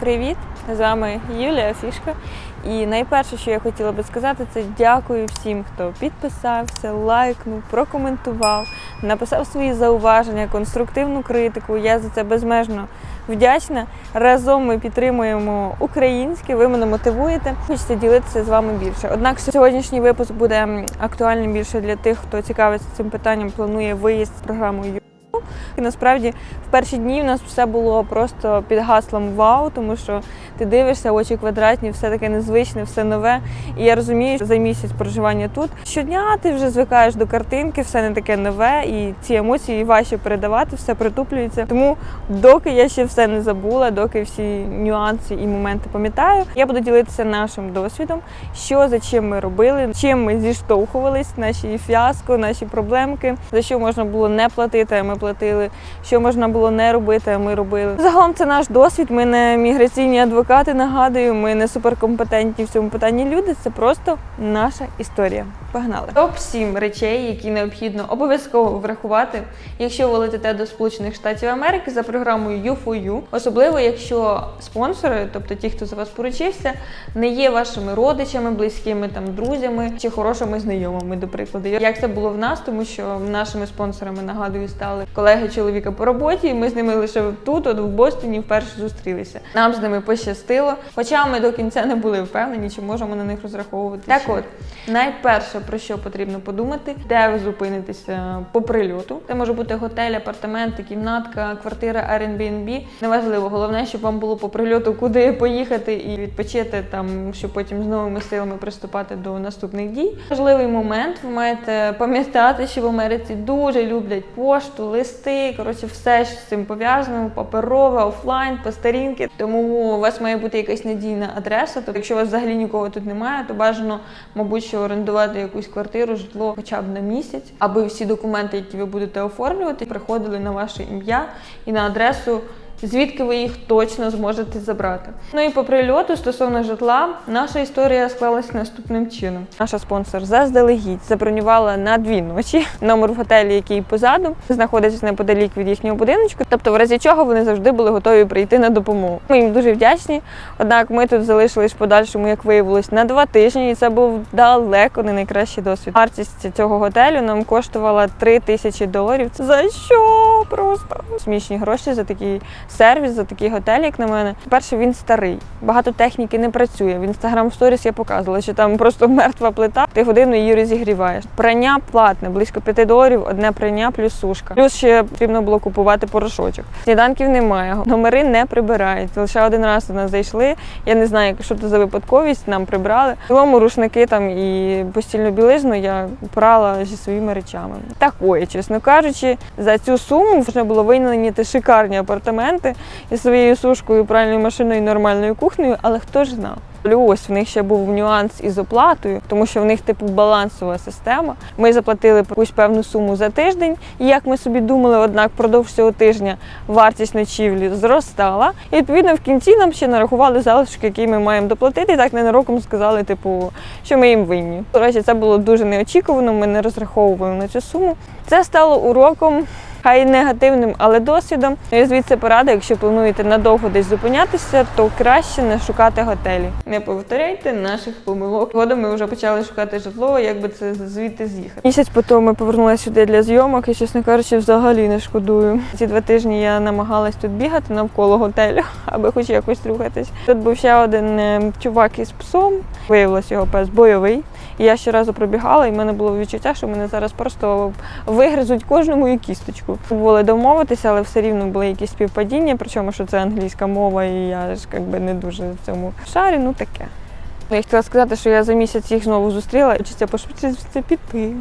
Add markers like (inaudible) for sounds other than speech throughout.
Привіт! З вами Юлія Фішка. І найперше, що я хотіла би сказати, це дякую всім, хто підписався, лайкнув, прокоментував, написав свої зауваження, конструктивну критику. Я за це безмежно вдячна. Разом ми підтримуємо українське, ви мене мотивуєте. Хочеться ділитися з вами більше. Однак сьогоднішній випуск буде актуальним більше для тих, хто цікавиться цим питанням, планує виїзд з програмою і насправді в перші дні в нас все було просто під гаслом вау, тому що ти дивишся, очі квадратні, все таке незвичне, все нове. І я розумію, що за місяць проживання тут щодня ти вже звикаєш до картинки, все не таке нове, і ці емоції важче передавати, все притуплюється. Тому, доки я ще все не забула, доки всі нюанси і моменти пам'ятаю, я буду ділитися нашим досвідом, що за чим ми робили, чим ми зіштовхувались, наші фіаско, наші проблемки, за що можна було не платити, а ми платили, що можна було не робити, а ми робили. Загалом це наш досвід. Ми не міграційні адвокати, нагадую, ми не суперкомпетентні в цьому питанні люди. Це просто наша історія. Погнали. Топ 7 речей, які необхідно обов'язково врахувати, якщо ви летите до Сполучених Штатів Америки за програмою U4U, особливо якщо спонсори, тобто ті, хто за вас поручився, не є вашими родичами, близькими там друзями чи хорошими знайомими, до прикладу. Як це було в нас, тому що нашими спонсорами нагадую стали колеги чоловіка по роботі. і Ми з ними лише тут, от в Бостоні, вперше зустрілися. Нам з ними пощастило, хоча ми до кінця не були впевнені, чи можемо на них розраховувати. Так, от найперше про що потрібно подумати, де ви зупинитеся по прильоту. Це може бути готель, апартаменти, кімнатка, квартира Airbnb. Неважливо, головне, щоб вам було по прильоту куди поїхати і відпочити там, щоб потім з новими силами приступати до наступних дій. Важливий момент. Ви маєте пам'ятати, що в Америці дуже люблять пошту, листи. Коротше, все що з цим пов'язано, паперове, офлайн, по старінки. Тому у вас має бути якась надійна адреса. Тобто, якщо у вас взагалі нікого тут немає, то бажано, мабуть, що орендувати якусь квартиру, житло хоча б на місяць, аби всі документи, які ви будете оформлювати, приходили на ваше ім'я і на адресу. Звідки ви їх точно зможете забрати? Ну і по прильоту стосовно житла, наша історія склалась наступним чином. Наша спонсор заздалегідь забронювала на дві ночі номер в готелі, який позаду знаходиться неподалік від їхнього будиночку. Тобто, в разі чого вони завжди були готові прийти на допомогу. Ми їм дуже вдячні. Однак ми тут залишились подальшому, як виявилось, на два тижні, і це був далеко не найкращий досвід. Вартість цього готелю нам коштувала 3 тисячі доларів. Це за що? Просто смішні гроші за такий сервіс, за такий готель, як на мене. По-перше, він старий, багато техніки не працює. В інстаграм сторіс я показувала, що там просто мертва плита, ти годину її розігріваєш. Прання платне, близько 5 доларів, одне прання плюс сушка. Плюс ще потрібно було купувати порошочок. Сніданків немає, номери не прибирають. Лише один раз до нас зайшли. Я не знаю, що це за випадковість, нам прибрали. В цілому рушники там і постільну білизну я прала зі своїми речами. Такої, чесно кажучи, за цю суму вже було винайняти шикарні апартаменти із своєю сушкою, пральною машиною, і нормальною кухнею, але хто ж знав? Плюс в них ще був нюанс із оплатою, тому що в них типу балансова система. Ми заплатили якусь певну суму за тиждень, і як ми собі думали, однак впродовж цього тижня вартість ночівлі зростала. І відповідно в кінці нам ще нарахували залишки, які ми маємо доплатити. І так ненароком сказали, типу, що ми їм винні. До речі, це було дуже неочікувано. Ми не розраховували на цю суму. Це стало уроком. Хай негативним, але досвідом. Ну, І звідси порада, якщо плануєте надовго десь зупинятися, то краще не шукати готелі. Не повторяйте наших помилок. Згодом ми вже почали шукати житло, як би це звідти з'їхати. Місяць по ми повернулися сюди для зйомок і, чесно кажучи, взагалі не шкодую. Ці два тижні я намагалась тут бігати навколо готелю, (laughs) аби хоч якось рухатись. Тут був ще один е, чувак із псом. Виявилось його пес бойовий. І я щоразу пробігала, і в мене було відчуття, що мене зараз просто вигризуть кожну мою кісточку. Пробували домовитися, але все рівно були якісь співпадіння, причому що це англійська мова, і я ж якби не дуже в цьому шарі, ну таке. Я хотіла сказати, що я за місяць їх знову зустріла, хочеться пошвидше піти.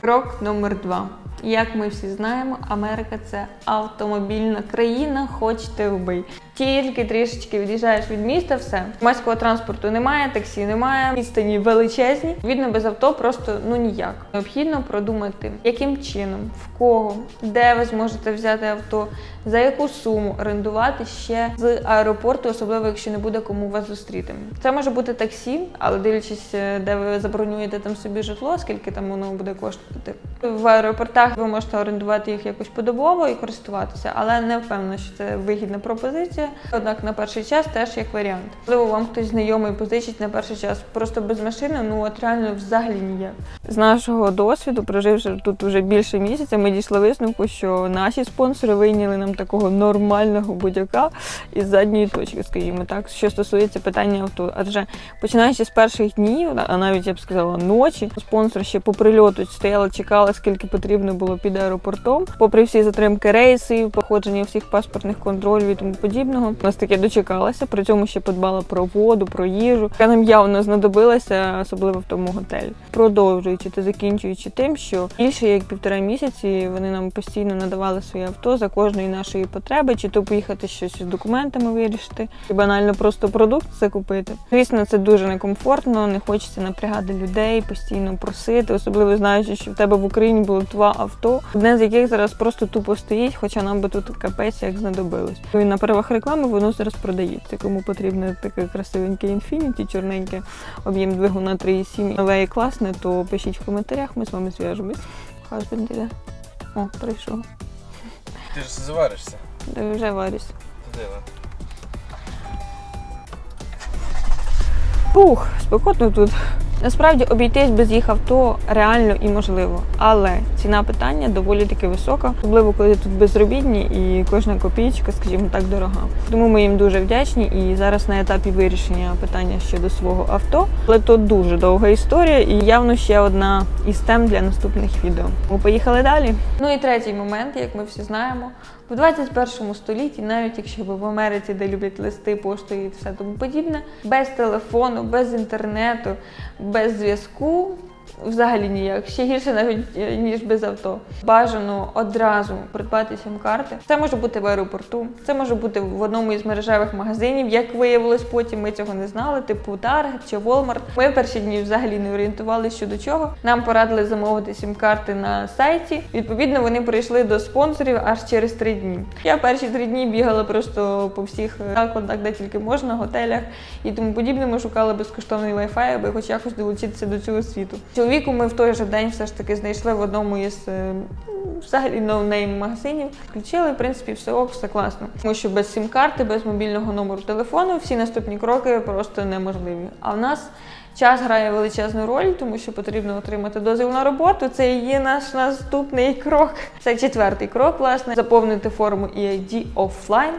Крок номер два. Як ми всі знаємо, Америка це автомобільна країна, хочете вбий. Тільки трішечки від'їжджаєш від міста, все. Громадського транспорту немає, таксі немає, відстані величезні. Відно без авто просто ну ніяк. Необхідно продумати, яким чином, в кого, де ви зможете взяти авто, за яку суму орендувати ще з аеропорту, особливо якщо не буде кому вас зустріти. Це може бути таксі, але дивлячись, е, де ви забронюєте там собі житло, скільки там воно буде коштувати. В аеропортах ви можете орендувати їх якось подобово і користуватися, але не впевнена, що це вигідна пропозиція. Позичити. Однак на перший час теж як варіант. Можливо, вам хтось знайомий позичить на перший час. Просто без машини, ну от реально взагалі ніяк. З нашого досвіду, проживши тут вже більше місяця, ми дійшли висновку, що наші спонсори вийняли нам такого нормального будь-яка із задньої точки, скажімо так, що стосується питання авто. Адже починаючи з перших днів, а навіть я б сказала ночі, спонсор ще по прильоту стояла, чекала, скільки потрібно було під аеропортом. Попри всі затримки рейсів, походження всіх паспортних контролів і тому подібного, нас таки дочекалася. При цьому ще подбала про воду, про їжу, яка нам явно знадобилася, особливо в тому готелі. Продовжуючи та закінчуючи тим, що більше як півтора місяці вони нам постійно надавали своє авто за кожної нашої потреби, чи то поїхати щось з документами вирішити, чи банально просто продукт закупити. Звісно, це дуже некомфортно, не хочеться напрягати людей, постійно просити, особливо знаючи, що в тебе в Україні було два авто, одне з яких зараз просто тупо стоїть, хоча нам би тут капець як знадобилось. І на правах реклами воно зараз продається. Кому потрібне таке красивеньке Infiniti, чорненьке об'єм двигуна 3,7 нове і класне, то пишіть в коментарях, ми з вами зв'яжемось. Хазбенд іде. О, прийшов. Ти ж заваришся. Де вже варюсь. Ладно. Фух, спекотно тут. Насправді обійтись без їх авто реально і можливо, але ціна питання доволі таки висока, особливо коли тут безробітні і кожна копійка, скажімо так, дорога. Тому ми їм дуже вдячні і зараз на етапі вирішення питання щодо свого авто. Але то дуже довга історія і явно ще одна із тем для наступних відео. Ми поїхали далі. Ну і третій момент, як ми всі знаємо, в 21 столітті, навіть якщо ви в Америці, де люблять листи, пошти і все тому подібне, без телефону, без інтернету, без зв'язку. Взагалі ніяк, ще гірше навіть е, ніж без авто. Бажано одразу придбати сім-карти. Це може бути в аеропорту, це може бути в одному із мережевих магазинів. Як виявилось, потім ми цього не знали, типу Target чи Walmart. Ми в перші дні взагалі не орієнтувалися щодо чого. Нам порадили замовити сім-карти на сайті. Відповідно, вони прийшли до спонсорів аж через три дні. Я перші три дні бігала просто по всіх закладах, де тільки можна, готелях і тому подібному. Шукала безкоштовний Wi-Fi, аби хоч якось долучитися до цього світу. Чоловіку ми в той же день все ж таки знайшли в одному із е, взагалі ноунейм магазинів. Включили, в принципі, все ок, все класно. Тому що без сім-карти, без мобільного номеру телефону всі наступні кроки просто неможливі. А в нас час грає величезну роль, тому що потрібно отримати дозвіл на роботу. Це і є наш наступний крок. Це четвертий крок, власне, заповнити форму EID офлайн.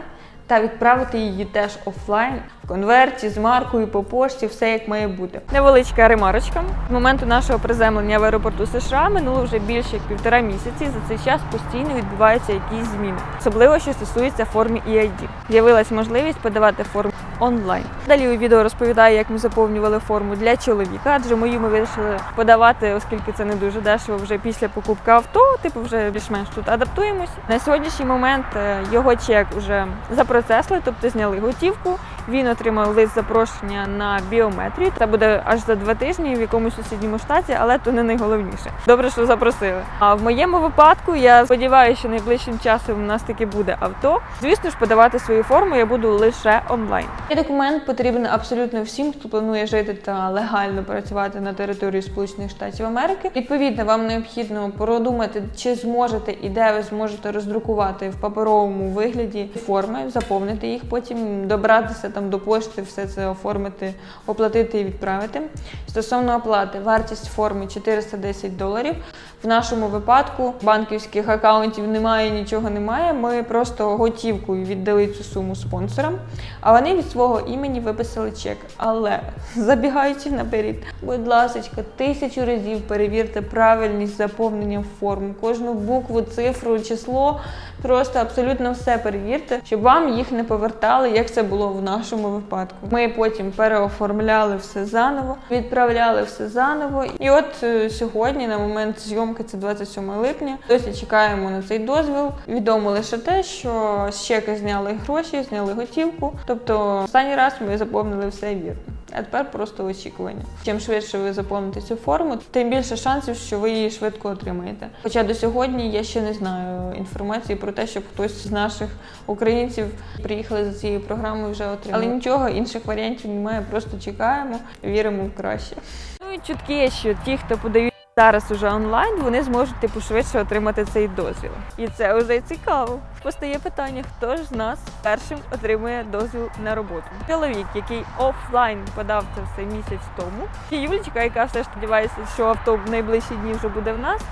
Та відправити її теж офлайн в конверті з маркою по пошті, все як має бути. Невеличка ремарочка. З моменту нашого приземлення в аеропорту США минуло вже більше як півтора місяці. За цей час постійно відбуваються якісь зміни, особливо що стосується форми EID. З'явилась можливість подавати форму онлайн. Далі у відео розповідаю, як ми заповнювали форму для чоловіка, адже мою ми вирішили подавати, оскільки це не дуже дешево вже після покупки авто. Типу, вже більш-менш тут адаптуємось. На сьогоднішній момент е, його чек вже запроцесли, тобто зняли готівку. Він отримав лист запрошення на біометрію. Це буде аж за два тижні в якомусь сусідньому штаті, але то не найголовніше. Добре, що запросили. А в моєму випадку я сподіваюся, що найближчим часом у нас таки буде авто. Звісно ж, подавати свою форму я буду лише онлайн. Цей документ потрібен абсолютно всім, хто планує жити та легально працювати на території Сполучених Штатів Америки. Відповідно, вам необхідно продумати, чи зможете і де ви зможете роздрукувати в паперовому вигляді форми, заповнити їх, потім добратися там до пошти, все це оформити, оплатити і відправити. Стосовно оплати, вартість форми 410 доларів. В нашому випадку банківських акаунтів немає, нічого немає. Ми просто готівкою віддали цю суму спонсорам, а вони від свого імені виписали чек. Але забігаючи наперед, будь ласка, тисячу разів перевірте правильність заповнення форм, кожну букву, цифру, число. Просто абсолютно все перевірте, щоб вам їх не повертали, як це було в нашому випадку. Ми потім переоформляли все заново, відправляли все заново. І от е, сьогодні, на момент зйомки, це 27 липня, досі чекаємо на цей дозвіл. Відомо лише те, що чека зняли гроші, зняли готівку. Тобто, останній раз ми заповнили все вірно. А тепер просто очікування. Чим швидше ви заповните цю форму, тим більше шансів, що ви її швидко отримаєте. Хоча до сьогодні я ще не знаю інформації про те, щоб хтось з наших українців приїхали за цією програмою вже отримав. Але нічого інших варіантів немає. Просто чекаємо, віримо в краще. Ну і чутки, що ті, хто подають Зараз уже онлайн вони зможуть типу швидше отримати цей дозвіл. І це вже цікаво. Постає питання, хто ж з нас першим отримує дозвіл на роботу. Чоловік, який офлайн подав це все місяць тому, і Юлічка, яка все ж сподівається, що авто в найближчі дні вже буде в нас,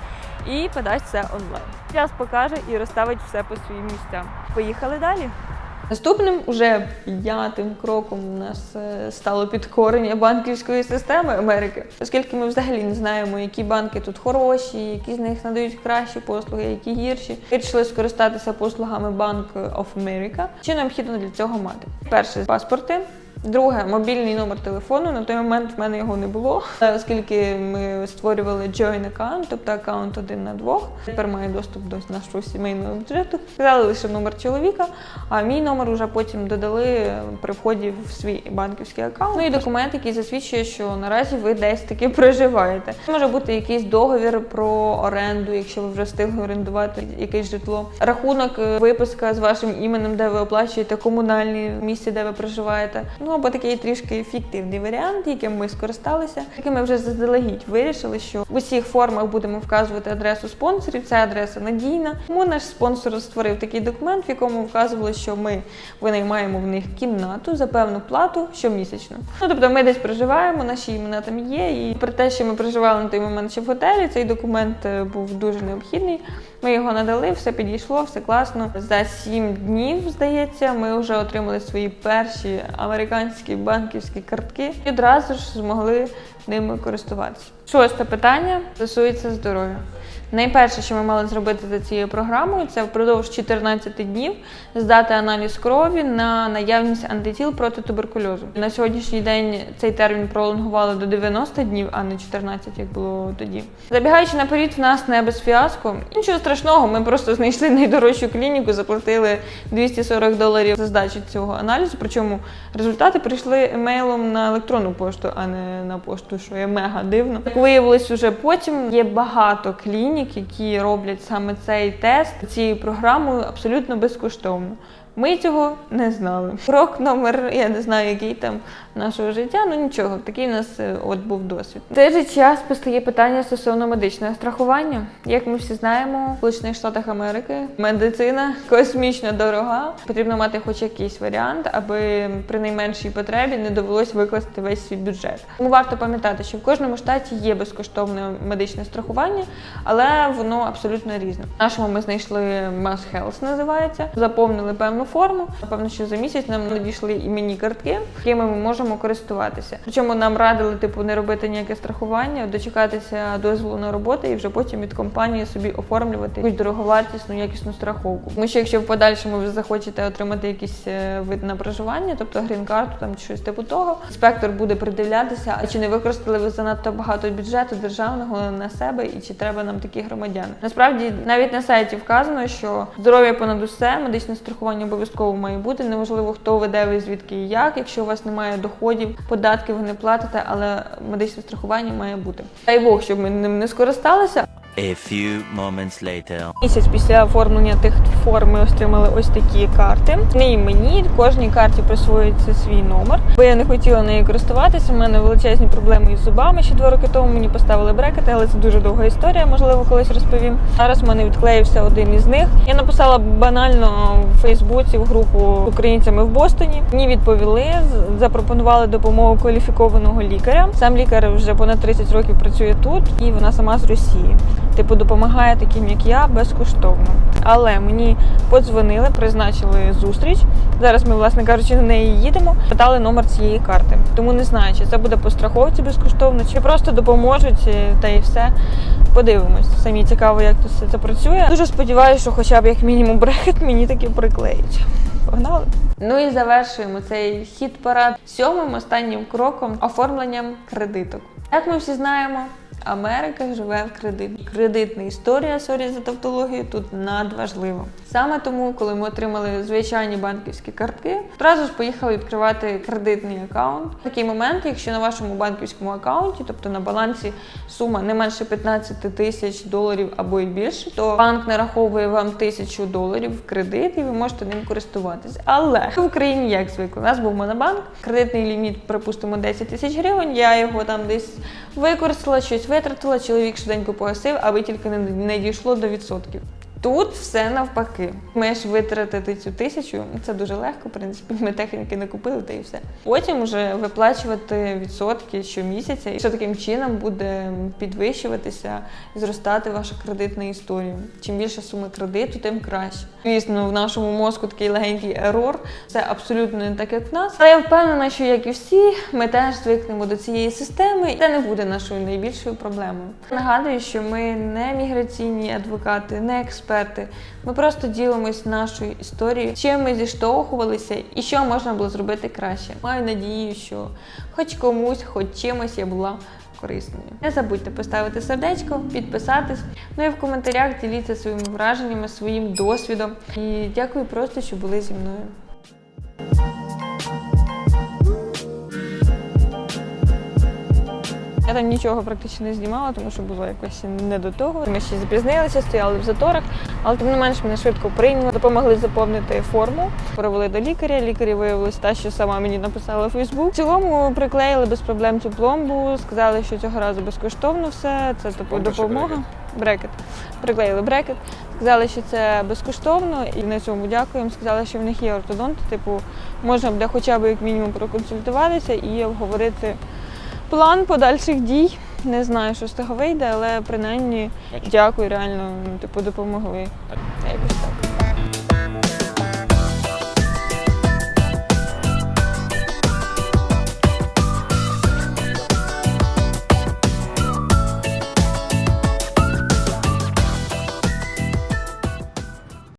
і подасть все онлайн. Час покаже і розставить все по своїм місцям. Поїхали далі. Наступним уже п'ятим кроком у нас е, стало підкорення банківської системи Америки, оскільки ми взагалі не знаємо, які банки тут хороші, які з них надають кращі послуги, які гірші. Вирішили скористатися послугами Bank of America. Що необхідно для цього мати? Перше паспорти. Друге, мобільний номер телефону. На той момент в мене його не було, Е, оскільки ми створювали joint account, тобто аккаунт один на двох. Тепер маю доступ до нашого сімейного бюджету. Сказали лише номер чоловіка, а мій номер вже потім додали при вході в свій банківський аккаунт. Ну і документ, який засвідчує, що наразі ви десь таки проживаєте. Може бути якийсь договір про оренду, якщо ви вже встигли орендувати якесь житло. Рахунок, е, виписка з вашим іменем, де ви оплачуєте комунальні в місці, де ви проживаєте. Ну або такий трішки фіктивний варіант, яким ми скористалися, яким ми вже заздалегідь вирішили, що в усіх формах будемо вказувати адресу спонсорів. Ця адреса надійна. Тому наш спонсор створив такий документ, в якому вказували, що ми винаймаємо в них кімнату за певну плату щомісячно. Ну тобто ми десь проживаємо, наші імена там є. І про те, що ми проживали на той момент ще в готелі, цей документ е, був дуже необхідний. Ми його надали, все підійшло, все класно. За сім днів, здається, ми вже отримали свої перші американські банківські картки і одразу ж змогли ними користуватися. Шосте питання стосується здоров'я. Найперше, що ми мали зробити за цією програмою, це впродовж 14 днів здати аналіз крові на наявність антитіл проти туберкульозу. На сьогоднішній день цей термін пролонгували до 90 днів, а не 14, як було тоді. Забігаючи наперед, в нас не без фіаско. Нічого страшного, ми просто знайшли найдорожчу клініку, заплатили 240 доларів за здачу цього аналізу. Причому результати прийшли емейлом на електронну пошту, а не на пошту, що є мега дивно. Як виявилось уже потім, є багато клінік, які роблять саме цей тест цією програмою абсолютно безкоштовно. Ми цього не знали. Крок номер, я не знаю, який там нашого життя, ну нічого, такий у нас е, от був досвід. В цей же час постає питання стосовно медичного страхування. Як ми всі знаємо, в Сполучених Штатах Америки медицина космічно дорога. Потрібно мати хоч якийсь варіант, аби при найменшій потребі не довелось викласти весь свій бюджет. Тому варто пам'ятати, що в кожному штаті є безкоштовне медичне страхування, але воно абсолютно різне. В нашому ми знайшли Mass Health, називається, заповнили певну форму. Напевно, що за місяць нам надійшли іменні картки, якими ми можемо користуватися. Причому нам радили типу не робити ніяке страхування, дочекатися дозволу на роботу і вже потім від компанії собі оформлювати якусь дороговартісну якісну страховку. Тому що якщо в подальшому ви захочете отримати якийсь е, вид на проживання, тобто грін-карту там чи щось типу того, інспектор буде придивлятися, а чи не використали ви занадто багато бюджету державного на себе, і чи треба нам такі громадяни. Насправді навіть на сайті вказано, що здоров'я понад усе, медичне страхування обов'язково має бути. Неважливо, хто ви де ви звідки і як. Якщо у вас немає доходів, податки ви не платите, але медичне страхування має бути. Дай Бог, щоб ми ним не скористалися. A few moments later. Місяць після оформлення тих форм ми отримали ось такі карти. Неї мені кожній карті присвоюється свій номер. Бо я не хотіла нею користуватися. У мене величезні проблеми із зубами. Ще два роки тому мені поставили брекети, але це дуже довга історія. Можливо, колись розповім. Зараз в мене відклеївся один із них. Я написала банально в Фейсбуці в групу українцями в Бостоні. Мені відповіли, запропонували допомогу кваліфікованого лікаря. Сам лікар вже понад 30 років працює тут, і вона сама з Росії типу допомагає таким, як я, безкоштовно. Але мені подзвонили, призначили зустріч. Зараз ми, власне кажучи, на неї їдемо. Питали номер цієї карти. Тому не знаю, чи це буде по страховці безкоштовно, чи просто допоможуть е, та і все. Подивимось. Самі цікаво, як тут все це працює. Дуже сподіваюся, що хоча б як мінімум брекет мені таки приклеїть. Погнали! Ну і завершуємо цей хіт парад сьомим останнім кроком оформленням кредиток. Як ми всі знаємо, Америка живе в кредит. Кредитна історія, сорі за тавтологію, тут надважлива. Саме тому, коли ми отримали звичайні банківські картки, одразу ж поїхали відкривати кредитний аккаунт. Такий момент, якщо на вашому банківському аккаунті, тобто на балансі сума не менше 15 тисяч доларів або і більше, то банк нараховує вам тисячу доларів в кредит, і ви можете ним користуватись. Але в Україні як звикли, у нас був монобанк, кредитний ліміт, припустимо, 10 тисяч гривень. Я його там десь використала, щось витратила, чоловік швиденько погасив, аби тільки не, дійшло до відсотків. Тут все навпаки. Маєш витратити цю тисячу, це дуже легко, в принципі. (laughs) Ми техніки не купили, та і все. Потім вже виплачувати відсотки щомісяця, і що таким чином буде підвищуватися і зростати ваша кредитна історія. Чим більше сума кредиту, тим краще. Звісно, в нашому мозку такий легенький ерор. Це абсолютно не так, як в нас. Але я впевнена, що як і всі, ми теж звикнемо до цієї системи, і це не буде нашою найбільшою проблемою. Нагадую, що ми не міграційні адвокати, не експерти. Ми просто ділимось нашою історією, чим ми зіштовхувалися і що можна було зробити краще. Маю надію, що хоч комусь, хоч чимось я була корисною. Не забудьте поставити сердечко, підписатись. Ну і в коментарях діліться своїми враженнями, своїм досвідом. І дякую просто, що були зі мною. Я там нічого практично не знімала, тому що було якось не до того. Ми ще запізнилися, стояли в заторах, але тим не менш мене швидко прийняли, допомогли заповнити форму, провели до лікаря. Лікарі виявилось та, що сама мені написала в Фейсбук. В цілому приклеїли без проблем цю пломбу, сказали, що цього разу безкоштовно все. Це типу допомога. Брекет. Приклеїли брекет. Сказали, що це безкоштовно, і на цьому дякуємо. Сказали, що в них є ортодонт, типу, можна буде хоча б як мінімум проконсультуватися і обговорити план подальших дій. Не знаю, що з того вийде, але принаймні дякую, реально, типу, допомогли.